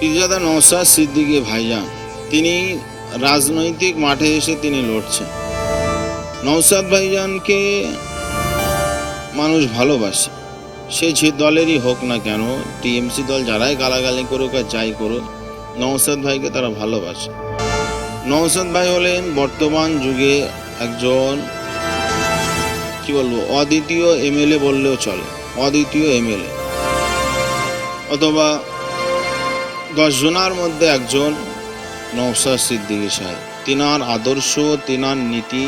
পীরজাদা নৌসাদ সিদ্দিকী ভাইজান, তিনি রাজনৈতিক মাঠে এসে তিনি লড়ছেন। নৌসাদ ভাইজানকে মানুষ ভালোবাসে। সে যে দলেরই হোক না কেন, টিএমসি দল যারাই গালাগালি করুক আর যাই করুক নৌসাদ ভাইকে তারা ভালোবাসে। নৌসাদ ভাই হলেন বর্তমান যুগে একজন, কি বলব, অদ্বিতীয় এমএলএ বললেও চলে, অদ্বিতীয় এমএলএ। অথবা দশ জনার মধ্যে একজন নৌসাদ সিদ্দিকী সাহেব। তিনার আদর্শ, তিনার নীতি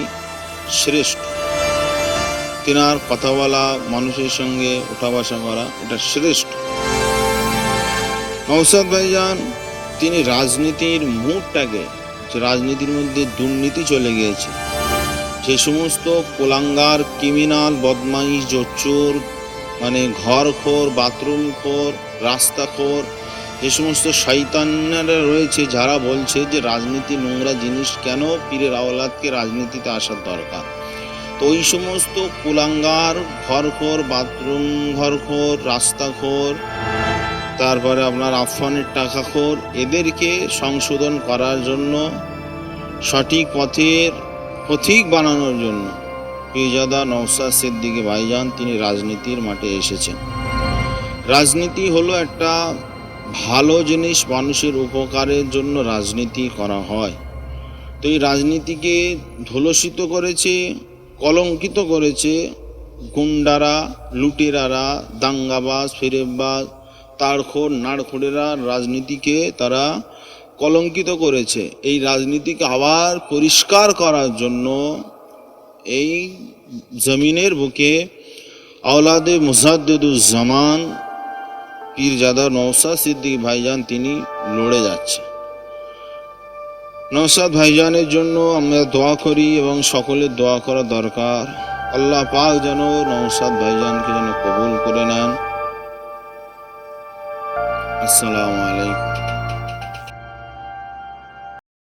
শ্রেষ্ঠ। তিনার কথা বলা মানুষের সঙ্গে ওঠা বসা করা এটা শ্রেষ্ঠ। নৌসাদ ভাইজান, তিনি রাজনীতির মুডটাকে যে রাজনীতির মধ্যে দুর্নীতি চলে গিয়েছে, যে সমস্ত কোলাঙ্গার, ক্রিমিনাল, বদমাইশ জোচ্চোর মানে ঘরখোর, বাথরুমখোর, রাস্তাখোর যে সমস্ত শৈতান্যরা রয়েছে, যারা বলছে যে রাজনীতি নোংরা জিনিস কেন? পীরের আওলাদকে রাজনীতিতে আসার দরকার। তো ওই সমস্ত কুলাঙ্গার, ঘরখোর, বাথরুম ঘরখোর, রাস্তাখোর, তারপরে আপনার আফানের টাকাখোর, এদেরকে সংশোধন করার জন্য, সঠিক পথের পথিক বানানোর জন্য পীরজাদা নৌসাদ সিদ্দিকী ভাইজান তিনি রাজনীতির মাঠে এসেছেন। রাজনীতি হলো একটা ভালো জিনিস মানুষের উপকারের জন্য রাজনীতি করা হয়। তো এই রাজনীতিকে ধুলসিত করেছে, কলঙ্কিত করেছে গুন্ডারা, লুটেরারা, দাঙ্গাবাজ ফেরেবাজ তাড়খোর নাড়খোড়েরা রাজনীতিকে তারা কলঙ্কিত করেছে। এই রাজনীতিকে আবার পরিষ্কার করার জন্য এই জমিনের বুকে আওলাদে মুসাদ্দুজ্জামান পীরজাদা নৌসাদ সিদ্দিক ভাইজান, তিনি লড়ে যাচ্ছে। নৌসাদ ভাইজানের জন্য আমরা দোয়া করি এবং সকলের দোয়া করা দরকার। আল্লাহ পাক যেন নৌসাদ ভাইজানকে যেন কবুল করে নেন। আসসালামু আলাইকুম।